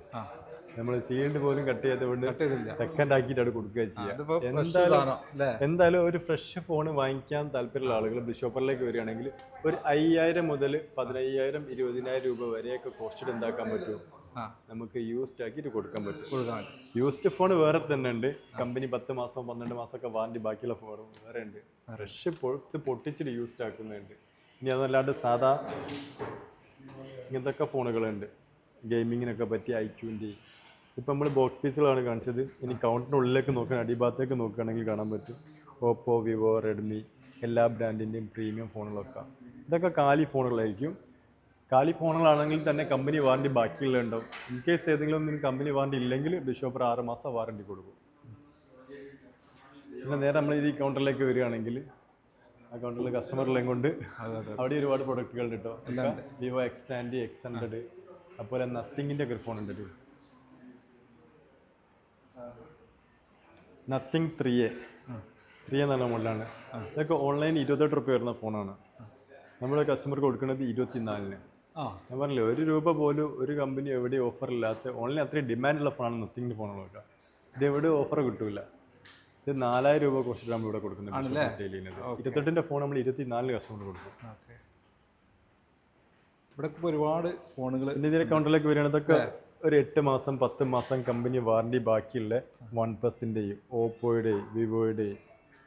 നമ്മൾ സീൽഡ് പോലും കട്ട് ചെയ്തുകൊണ്ട് സെക്കൻഡ് ആക്കിയിട്ടാണ് കൊടുക്കുക ചെയ്യുക. എന്തായാലും എന്തായാലും ഒരു ഫ്രഷ് ഫോൺ വാങ്ങിക്കാൻ താല്പര്യമുള്ള ആളുകൾ ബിഷോപ്പറിലേക്ക് വരികയാണെങ്കിൽ ഒരു അയ്യായിരം മുതൽ പതിനയ്യായിരം ഇരുപതിനായിരം രൂപ വരെയൊക്കെ കോസ്റ്റ് എന്താക്കാൻ പറ്റും നമുക്ക് യൂസ്ഡ് ആക്കിയിട്ട് കൊടുക്കാൻ പറ്റും. യൂസ്ഡ് ഫോൺ വേറെ തന്നെ ഉണ്ട്. കമ്പനി പത്ത് മാസം പന്ത്രണ്ട് മാസമൊക്കെ വാറണ്ടി ബാക്കിയുള്ള ഫോൺ വേറെ ഉണ്ട്. ഫ്രഷ് പൊളിച്ച് പൊട്ടിച്ചിട്ട് യൂസ്ഡ് ആക്കുന്നുണ്ട്. ഇനി അതല്ലാണ്ട് സാധാ ഇങ്ങനത്തെ ഫോണുകളുണ്ട് ഗെയിമിങ്ങിനൊക്കെ പറ്റിയ ക്യൂന്റെ ഇപ്പം നമ്മൾ ബോക്സ് പീസുകളാണ് കാണിച്ചത്. ഇനി കൗണ്ടിനുള്ളിലേക്ക് നോക്കാൻ അടിഭാഗത്തേക്ക് നോക്കുകയാണെങ്കിൽ കാണാൻ പറ്റും. ഓപ്പോ വിവോ റെഡ്മി എല്ലാ ബ്രാൻഡിന്റെയും പ്രീമിയം ഫോണുകളൊക്കെ. ഇതൊക്കെ കാലി ഫോണുകളായിരിക്കും. കാലി ഫോണുകളാണെങ്കിൽ തന്നെ കമ്പനി വാറണ്ടി ബാക്കിയുള്ള ഉണ്ടാവും ഇൻ കേസ് ഏതെങ്കിലും ഒന്നും കമ്പനി വാറണ്ടി ഇല്ലെങ്കിൽ ബിഷോപ്പർ ആറ് മാസം വാറണ്ടി കൊടുക്കും. പിന്നെ നേരെ നമ്മൾ ഈ കൗണ്ടറിലേക്ക് വരികയാണെങ്കിൽ ആ കൗണ്ടറിൽ കസ്റ്റമറിലെയും കൊണ്ട് അവിടെ ഒരുപാട് പ്രൊഡക്റ്റുകൾ കേട്ടോ Vivo X twenty X hundred അതുപോലെ നത്തിങ്ങിന്റെ ഒക്കെ ഒരു ഫോൺ ഉണ്ട് Nothing three A three A നല്ല മോഡലാണ് ഇതൊക്കെ ഓൺലൈൻ ഇരുപത്തെട്ട് റുപ്യ വരുന്ന ഫോണാണ് നമ്മൾ കസ്റ്റമർക്ക് കൊടുക്കുന്നത് ഇരുപത്തിനാലിന്. ആ. ഞാൻ പറഞ്ഞില്ലേ ഒരു രൂപ പോലും ഒരു കമ്പനി എവിടെ ഓഫർ ഇല്ലാത്ത ഓൺലൈൻ അത്രയും ഡിമാൻഡുള്ള ഫോണാണ് നത്തിങ്ങിന്റെ ഫോണുകളൊക്കെ ഇത് എവിടെ ഓഫർ കിട്ടൂല. ഇത് നാലായിരം രൂപ കുറച്ചിട്ട് നമ്മൾ ഇവിടെ കൊടുക്കുന്നത് സെയിൽ ചെയ്യുന്നത്. ഇരുപത്തെട്ടിന്റെ ഫോൺ നമ്മൾ ഇരുപത്തിനാലിന് കസ്റ്റമർ കൊടുക്കും. ഇവിടെ ഇപ്പോൾ ഒരുപാട് ഫോണുകൾ പിന്നെ അക്കൗണ്ടിലേക്ക് വരികയാണെന്നൊക്കെ ഒരു എട്ട് മാസം പത്ത് മാസം കമ്പനി വാറണ്ടി ബാക്കിയുള്ള വൺ പ്ലസിന്റെയും ഓപ്പോയുടെയും വിവോയുടെയും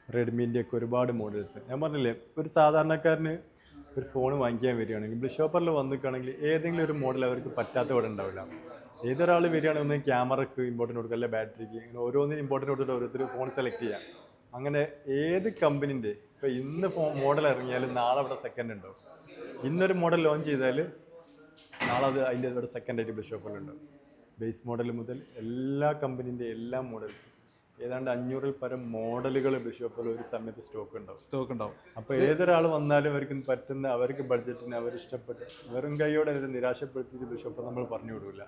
റെഡ്മിന്റെ ഒക്കെ ഒരുപാട് മോഡൽസ് ഞാൻ പറഞ്ഞില്ലേ ഒരു സാധാരണക്കാരന് ഒരു ഫോൺ വാങ്ങിക്കാൻ വരികയാണെങ്കിൽ ബിഷോപ്പറിൽ വന്നിക്കുകയാണെങ്കിൽ ഏതെങ്കിലും ഒരു മോഡൽ അവർക്ക് പറ്റാത്ത ഇവിടെ ഉണ്ടാവില്ല. ഏതൊരാൾ വരികയാണെങ്കിൽ ഒന്ന് ക്യാമറക്ക് ഇമ്പോർട്ടന്റ് കൊടുക്കുക അല്ലെങ്കിൽ ബാറ്ററിക്ക് ഇങ്ങനെ ഓരോന്നിനും ഇമ്പോർട്ടന്റ് കൊടുത്തിട്ട് ഓരോരുത്തർ ഫോൺ സെലക്ട് ചെയ്യാം അങ്ങനെ ഏത് കമ്പനിന്റെ ഇപ്പോൾ ഇന്ന് ഫോൺ മോഡൽ ഇറങ്ങിയാലും നാളെ അവിടെ സെക്കൻഡ് ഉണ്ടാവും. ഇന്നൊരു മോഡൽ ലോഞ്ച് ചെയ്താൽ നാളെ അത് അതിന്റെ ഇവിടെ സെക്കൻഡ് ആയിട്ട് ബിഷോപ്പിലുണ്ട് ബേസ് മോഡൽ മുതൽ എല്ലാ കമ്പനീന്റെ എല്ലാ മോഡൽസും ഏതാണ്ട് അഞ്ഞൂറിൽ പരം മോഡലുകൾ ബിഷോപ്പിൽ ഒരു സമയത്ത് സ്റ്റോക്ക് ഉണ്ടാവും. സ്റ്റോക്ക് ഉണ്ടാവും. അപ്പോൾ ഏതൊരാൾ വന്നാലും അവർക്ക് പറ്റുന്ന അവർക്ക് ബഡ്ജറ്റിന് അവർ ഇഷ്ടപ്പെട്ട് വെറും കൈയോടെ അവരെ നിരാശപ്പെടുത്തിയിട്ട് ബിഷോപ്പ് നമ്മൾ പറഞ്ഞു വിടൂല.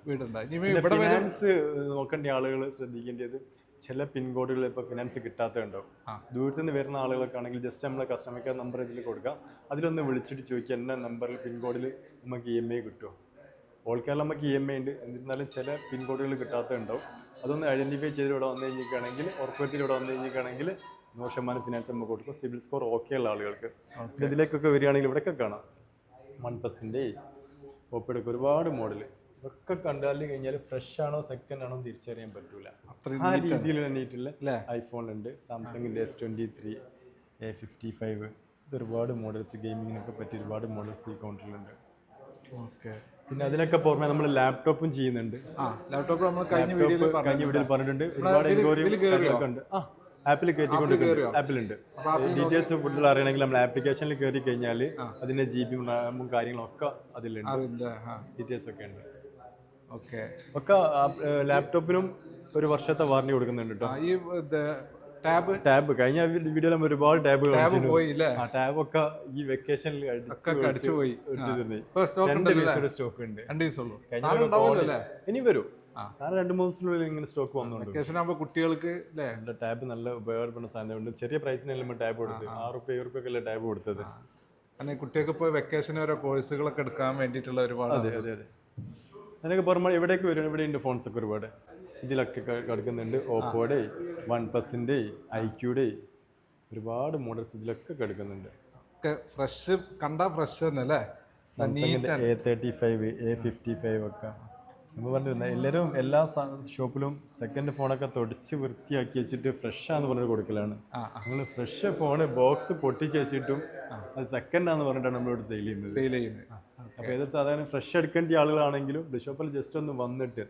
ഫിനാൻസ് നോക്കേണ്ട ആളുകൾ ശ്രദ്ധിക്കേണ്ടത് ചില പിൻകോഡുകൾ ഇപ്പോൾ ഫിനാൻസ് കിട്ടാത്തതുണ്ടാവും. ദൂരത്തു ദൂരത്ത് നിന്ന് വരുന്ന ആളുകളൊക്കെ ആണെങ്കിൽ ജസ്റ്റ് നമ്മളെ കസ്റ്റമർ കെയർ നമ്പർ ഇതിൽ കൊടുക്കാം. അതിലൊന്ന് വിളിച്ചിട്ട് ചോദിക്കുക എന്ന നമ്പറിൽ പിൻകോഡിൽ നമുക്ക് ഇ എം ഐ കിട്ടുമോ ഓൾ കേരള നമുക്ക് ഇ എം ഐ ഉണ്ട്. എന്നിരുന്നാലും ചില പിൻകോഡുകൾ കിട്ടാത്തതുണ്ടാവും. അതൊന്ന് ഐഡന്റിഫൈ ചെയ്ത് ഇവിടെ വന്നു കഴിഞ്ഞിരിക്കുകയാണെങ്കിൽ ഉറപ്പുവരുത്തി ഇവിടെ വന്നു കഴിഞ്ഞിരിക്കുകയാണെങ്കിൽ നൂറ് ശതമാനം ഫിനാൻസ് നമുക്ക് കൊടുക്കും. സിവിൽ സ്കോർ ഓക്കെ ഉള്ള ആളുകൾക്ക്. ഇതിലേക്കൊക്കെ വരികയാണെങ്കിൽ ഇവിടെയൊക്കെ കാണാം. വൺ പ്ലസിന്റെ ഓപ്പിയുടെ ഒരുപാട് മോഡൽ ഇതൊക്കെ കണ്ടാൽ കഴിഞ്ഞാൽ ഫ്രഷ് ആണോ സെക്കൻഡ് ആണോ തിരിച്ചറിയാൻ പറ്റൂല. ആ രീതിയിൽ ഐഫോൺ ഉണ്ട് സാംസങ്ങിന്റെ S twenty three A fifty five ഇത് ഒരുപാട് മോഡൽസ് ഗെയിമിങ്ങിനൊക്കെ പറ്റിയ ഒരുപാട് മോഡൽസ് ഈ കൗണ്ടറിലുണ്ട് ഓക്കെ പിന്നെ അതിനൊക്കെ പുറമെ നമ്മൾ ലാപ്ടോപ്പും ചെയ്യുന്നുണ്ട്. ആ ലാപ്ടോപ്പ് നമ്മൾ കഴിഞ്ഞ വീഡിയോയിൽ കഴിഞ്ഞ വീഡിയോയിൽ പറഞ്ഞിട്ടുണ്ട്. ഒരുപാട് ഇതിൽ എൻക്വയറി ഇതിൽ കേറിയോ? കാര്യങ്ങളൊക്കെ ഉണ്ട് ആ ആപ്പിൽ കയറ്റിക്കൊണ്ട് കേറിയോ? ആപ്പിലുണ്ട് ഡീറ്റെയിൽസ് കൂടുതൽ അറിയണമെങ്കിൽ നമ്മൾ ആപ്ലിക്കേഷനിൽ കയറി കഴിഞ്ഞാൽ അതിന്റെ ജി ബി കാര്യങ്ങളൊക്കെ അതിലുണ്ട്. ഡീറ്റെയിൽസ് ഒക്കെ ഉണ്ട്. ഓക്കെ ഒക്കെ ലാപ്ടോപ്പിനും ഒരു വർഷത്തെ വാറണ്ടി കൊടുക്കുന്നുണ്ട് കേട്ടോ ഈ ടാബ് ടാബ് കഴിഞ്ഞ വീഡിയോ നമ്മൾ ഒരുപാട് ടാബ് ടാബ് പോയി അല്ലേ ആ ടാബ് ഒക്കെ ഈ വെക്കേഷനിൽ ഒക്കെ അടിച്ചു പോയി. ഇപ്പൊ സ്റ്റോക്ക് ഉണ്ട് സ്റ്റോക്ക് ഉണ്ട്. രണ്ട് ദിവസമുള്ളൂ കഴിഞ്ഞ സാധനം ഉണ്ടാവുമല്ലോ ഇനി വരും. സാധനം രണ്ട് മൂന്ന് ദിവസത്തിനുള്ളിൽ ഇങ്ങനെ സ്റ്റോക്ക് വന്നുണ്ട് വെക്കേഷൻ ആകുമ്പോൾ കുട്ടികൾക്ക് അല്ലേ? ടാബ് നല്ല ഉപയോഗപ്പെടുന്ന സാധനമുണ്ട് ചെറിയ പ്രൈസിനെല്ലാം നമ്മൾ ടാബ് കൊടുത്തത്? ആറ് റുപ്യ ഏഴ് റുപ്യൊക്കെ ടാബ് കൊടുത്തത്? അങ്ങനെ കുട്ടികൾക്ക് ഇപ്പോൾ വെക്കേഷൻ ഓരോ കോഴ്സുകളൊക്കെ എടുക്കാൻ വേണ്ടിയിട്ടുള്ള ഒരുപാട് അതെ അതെ അതെ. അതിനൊക്കെ പുറമെ എവിടേക്ക് വരും? ഇവിടെ ഉണ്ട് ഫോൺസ് ഒക്കെ ഒരുപാട്? ഇതിലൊക്കെ കിടക്കുന്നുണ്ട്. ഓപ്പോയുടെ വൺ പ്ലസിന്റെ ഐക്യൂടെ ഒരുപാട് മോഡൽസ് ഇതിലൊക്കെ കിടക്കുന്നുണ്ട്. ഒക്കെ ഫ്രഷ് കണ്ടാ ഫ്രഷ് തന്നെ അല്ലേ? സാംസങ്ങിന്റെ A thirty five A fifty five ഒക്കെ. നമ്മൾ പറഞ്ഞിരുന്നത് എല്ലാവരും എല്ലാ ഷോപ്പിലും സെക്കൻഡ് ഫോണൊക്കെ തുടച്ച് വൃത്തിയാക്കി വെച്ചിട്ട് ഫ്രഷാന്ന് പറഞ്ഞിട്ട് കൊടുക്കലാണ്. നമ്മൾ ഫ്രഷ് ഫോണ് ബോക്സ് പൊട്ടിച്ച് വെച്ചിട്ടും അത് സെക്കൻഡാന്ന് പറഞ്ഞിട്ടാണ് നമ്മളിവിടെ സെയിൽ ചെയ്യുന്നത്. സെയിൽ ചെയ്യുന്നത്. അപ്പോൾ ഏതൊരു സാധാരണ ഫ്രഷ് എടുക്കേണ്ട ആളുകളാണെങ്കിലും ബിഷോപ്പിൽ ജസ്റ്റ് ഒന്ന് വന്നിട്ട്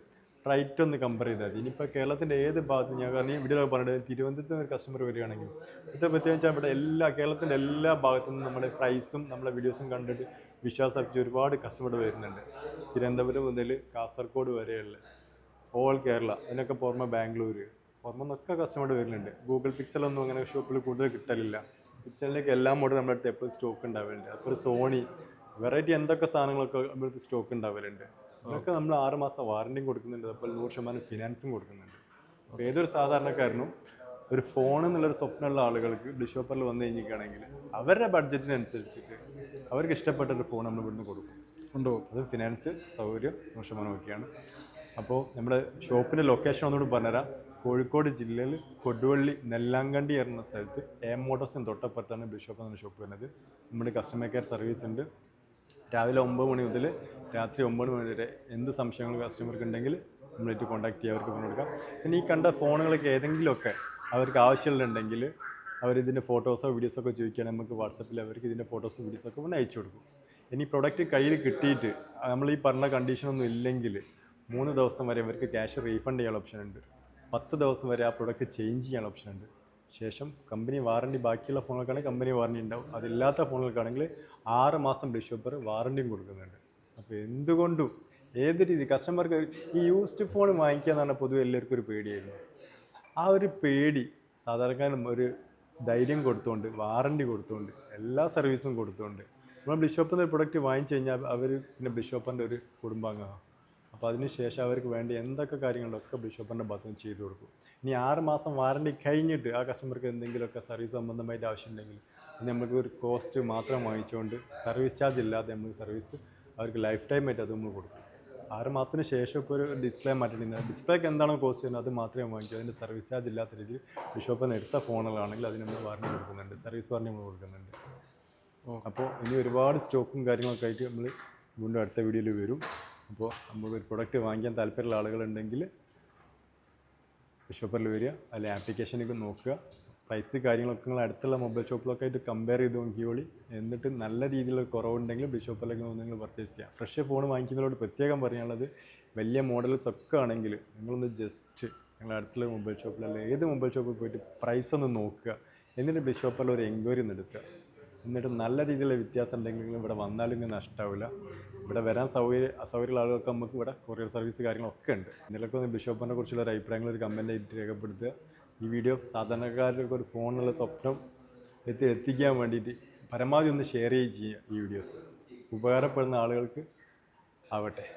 റൈറ്റ് ഒന്ന് കമ്പയർ ചെയ്താൽ മതി. ഇനിയിപ്പോൾ കേരളത്തിന്റെ ഏത് ഭാഗത്ത് ഞാൻ കാരണം വീഡിയോ പറഞ്ഞത് തിരുവനന്തപുരത്ത് ഒരു കസ്റ്റമർ വരികയാണെങ്കിൽ ഇത് പ്രത്യേകിച്ച് ഇവിടെ എല്ലാ കേരളത്തിന്റെ എല്ലാ ഭാഗത്തു നിന്നും നമ്മുടെ പ്രൈസും നമ്മുടെ വീഡിയോസും കണ്ടിട്ട് വിശ്വാസം അർപ്പിച്ച് ഒരുപാട് കസ്റ്റമർ വരുന്നുണ്ട്. തിരുവനന്തപുരം മുതൽ കാസർഗോഡ് വരെയുള്ള ഓൾ കേരള അതിനൊക്കെ പുറമെ ബാംഗ്ലൂർ പുറമെ നിന്നൊക്കെ കസ്റ്റമർ വരുന്നുണ്ട്. ഗൂഗിൾ പിക്സലൊന്നും അങ്ങനെ ഷോപ്പിൽ കൂടുതൽ കിട്ടലില്ല. പിക്സലിലേക്ക് എല്ലാം മോഡൽ നമ്മുടെ അടുത്ത് എപ്പോഴും സ്റ്റോക്ക് ഉണ്ടാവലുണ്ട് അപ്പോൾ സോണി വെറൈറ്റി എന്തൊക്കെ സാധനങ്ങളൊക്കെ നമ്മുടെ അടുത്ത് സ്റ്റോക്ക് ഉണ്ടാവലുണ്ട് അതൊക്കെ നമ്മൾ ആറ് മാസം വാറണ്ടിയും കൊടുക്കുന്നുണ്ട്. അതുപോലെ നൂറ് ശതമാനം ഫിനാൻസും കൊടുക്കുന്നുണ്ട്. അപ്പോൾ ഏതൊരു സാധാരണക്കാരനും ഒരു ഫോൺ എന്നുള്ളൊരു സ്വപ്നമുള്ള ആളുകൾക്ക് ഡിഷോപ്പറിൽ വന്നു കഴിഞ്ഞിരിക്കുകയാണെങ്കിൽ അവരുടെ ബഡ്ജറ്റിനനുസരിച്ചിട്ട് അവർക്ക് ഇഷ്ടപ്പെട്ട ഒരു ഫോൺ നമ്മൾ ഇവിടുന്ന് കൊടുക്കും. കൊണ്ടുപോകും അത് ഫിനാൻസ് സൗകര്യം നൂറ് ശതമാനം ഒക്കെയാണ്. അപ്പോൾ നമ്മുടെ ഷോപ്പിന്റെ ലൊക്കേഷൻ ഒന്നുകൂടി പറഞ്ഞുതരാം. കോഴിക്കോട് ജില്ലയിൽ കൊടുവള്ളി നെല്ലാങ്കണ്ടി എന്ന സ്ഥലത്ത് എം മോട്ടോഴ്സിന് തൊട്ടപ്പുറത്താണ് ബിഷോപ്പ് എന്ന ഷോപ്പ് വരുന്നത്. നമ്മുടെ കസ്റ്റമർ കെയർ സർവീസ് ഉണ്ട്. രാവിലെ ഒമ്പത് മണി മുതൽ രാത്രി ഒമ്പത് മണി വരെ എന്ത് സംശയങ്ങൾ കസ്റ്റമർക്ക് ഉണ്ടെങ്കിൽ നമ്മളായിട്ട് കോൺടാക്ട് ചെയ്യുക അവർക്ക് കൊടുക്കാം പിന്നെ ഈ കണ്ട ഫോണുകളൊക്കെ ഏതെങ്കിലുമൊക്കെ അവർക്ക് ആവശ്യമുണ്ടെങ്കിൽ അവരിതിന്റെ ഫോട്ടോസോ വീഡിയോസോ ഒക്കെ ചോദിക്കുകയാണെങ്കിൽ നമുക്ക് വാട്സപ്പിൽ അവർക്ക് ഇതിന്റെ ഫോട്ടോസോ വീഡിയോസൊക്കെ ഒന്ന് അയച്ചു കൊടുക്കും. ഇനി പ്രൊഡക്റ്റ് കയ്യിൽ കിട്ടിയിട്ട് നമ്മൾ ഈ പറഞ്ഞ കണ്ടീഷനൊന്നും ഇല്ലെങ്കിൽ മൂന്ന് ദിവസം വരെ ഇവർക്ക് ക്യാഷ് റീഫണ്ട് ചെയ്യാനുള്ള ഓപ്ഷൻ ഉണ്ട്. പത്ത് ദിവസം വരെ ആ പ്രൊഡക്റ്റ് ചേഞ്ച് ചെയ്യാനുള്ള ഓപ്ഷൻ ഉണ്ട്. ശേഷം കമ്പനി വാറണ്ടി ബാക്കിയുള്ള ഫോണുകൾക്കാണെങ്കിൽ കമ്പനി വാറണ്ടി ഉണ്ടാവും. അതില്ലാത്ത ഫോണുകൾക്കാണെങ്കിൽ ആറ് മാസം ഡിഷോപ്പർ വാറണ്ടിയും കൊടുക്കുന്നുണ്ട്. അപ്പോൾ എന്തുകൊണ്ടും ഏത് രീതി കസ്റ്റമർക്ക് ഈ യൂസ്ഡ് ഫോൺ വാങ്ങിക്കുക എന്ന് പറഞ്ഞാൽ പൊതുവെ എല്ലാവർക്കും ഒരു പേടിയായിരുന്നു. ആ ഒരു പേടി സാധാരണക്കാരനും ഒരു ധൈര്യം കൊടുത്തുകൊണ്ട് വാറണ്ടി കൊടുത്തുകൊണ്ട് എല്ലാ സർവീസും കൊടുത്തുകൊണ്ട് നമ്മൾ ബിഷോപ്പിൽ നിന്ന് പ്രൊഡക്റ്റ് വാങ്ങിച്ചു കഴിഞ്ഞാൽ അവർ പിന്നെ ബിഷോപ്പിന്റെ ഒരു കുടുംബാംഗമാണ്. അപ്പോൾ അതിനുശേഷം അവർക്ക് വേണ്ടി എന്തൊക്കെ കാര്യങ്ങളൊക്കെ ബിഷപ്പിന്റെ ഭാഗത്ത് നിന്ന് ചെയ്തു കൊടുക്കും. ഇനി ആറ് മാസം വാറണ്ടി കഴിഞ്ഞിട്ട് ആ കസ്റ്റമർക്ക് എന്തെങ്കിലുമൊക്കെ സർവീസ് സംബന്ധമായിട്ട് ആവശ്യമുണ്ടെങ്കിൽ ഉണ്ടെങ്കിൽ നമുക്ക് ഒരു കോസ്റ്റ് മാത്രം വാങ്ങിച്ചുകൊണ്ട് സർവീസ് ചാർജ് ഇല്ലാതെ നമുക്ക് സർവീസ് അവർക്ക് ലൈഫ് ടൈം ആയിട്ട് അത് നമ്മൾ കൊടുക്കും. ആറ് മാസത്തിന് ശേഷം ഇപ്പോൾ ഒരു ഡിസ്പ്ലേ മാറ്റിട്ടുണ്ട് ഡിസ്പ്ലേക്ക് എന്താണോ കോസ്റ്റ് ചെയ്യുന്നത് അത് മാത്രമേ വാങ്ങിക്കൂ. അതിന്റെ സർവീസ് ചാർജ് ഇല്ലാത്ത രീതിയിൽ ബിഷോപ്പിൽ നിന്ന് എടുത്ത ഫോണുകളാണെങ്കിൽ അതിന് നമ്മൾ വാറണ്ടി കൊടുക്കുന്നുണ്ട്. സർവീസ് വാറണ്ടി നമ്മൾ കൊടുക്കുന്നുണ്ട്. അപ്പോൾ ഇനി ഒരുപാട് സ്റ്റോക്കും കാര്യങ്ങളൊക്കെ ആയിട്ട് നമ്മൾ വീണ്ടും അടുത്ത വീഡിയോയിൽ വരും. അപ്പോൾ നമ്മൾ ഒരു പ്രൊഡക്റ്റ് വാങ്ങിക്കാൻ താല്പര്യമുള്ള ആളുകളുണ്ടെങ്കിൽ ഷോപ്പറിൽ വരിക. അതിലെ ആപ്ലിക്കേഷനൊക്കെ നോക്കുക. പ്രൈസ് കാര്യങ്ങളൊക്കെ നിങ്ങൾ അടുത്തുള്ള മൊബൈൽ ഷോപ്പിലൊക്കെ ആയിട്ട് കമ്പയർ ചെയ്ത് നോക്കിയോളി എന്നിട്ട് നല്ല രീതിയിലുള്ള കുറവുണ്ടെങ്കിൽ ബിഷോപ്പിലൊക്കെ ഷോപ്പിലൊക്കെ നിങ്ങൾ പർച്ചേസ് ചെയ്യുക. ഫ്രഷ് ഫോൺ വാങ്ങിക്കുന്നതിനോട് പ്രത്യേകം പറയാനുള്ളത് വലിയ മോഡൽസ് ഒക്കെ ആണെങ്കിൽ നിങ്ങളൊന്ന് ജസ്റ്റ് നിങ്ങളുടെ അടുത്തുള്ള മൊബൈൽ ഷോപ്പിൽ അല്ലെങ്കിൽ ഏത് മൊബൈൽ ഷോപ്പിൽ പോയിട്ട് പ്രൈസ് ഒന്ന് നോക്കുക. എന്നിട്ട് ബിഷോപ്പറിൽ ഒരു എൻക്വയറി ഒന്ന് എടുക്കുക. എന്നിട്ട് നല്ല രീതിയിലുള്ള വ്യത്യാസം ഉണ്ടെങ്കിൽ ഇവിടെ വന്നാലും ഇങ്ങനെ നഷ്ടമാവില്ല ഇവിടെ വരാൻ സൗകര്യ അസൗകര്യമുള്ള ആളുകൾക്ക് നമുക്ക് ഇവിടെ കൊറിയർ സർവീസ് കാര്യങ്ങളൊക്കെ ഉണ്ട്. ഇതിലൊക്കെ ഒന്ന് ബിഷോപ്പിനെ കുറിച്ചുള്ള ഒരു അഭിപ്രായങ്ങൾ ഒരു കമന്റ് ആയിട്ട് രേഖപ്പെടുത്തുക. ഈ വീഡിയോ സാധാരണക്കാർക്ക് ഒരു ഫോണിലുള്ള സ്വപ്നം എത്തി എത്തിക്കാൻ വേണ്ടിയിട്ട് പരമാവധി ഒന്ന് ഷെയർ ചെയ്യുക ഈ വീഡിയോസ് ഉപകാരപ്പെടുന്ന ആളുകൾക്ക് ആവട്ടെ.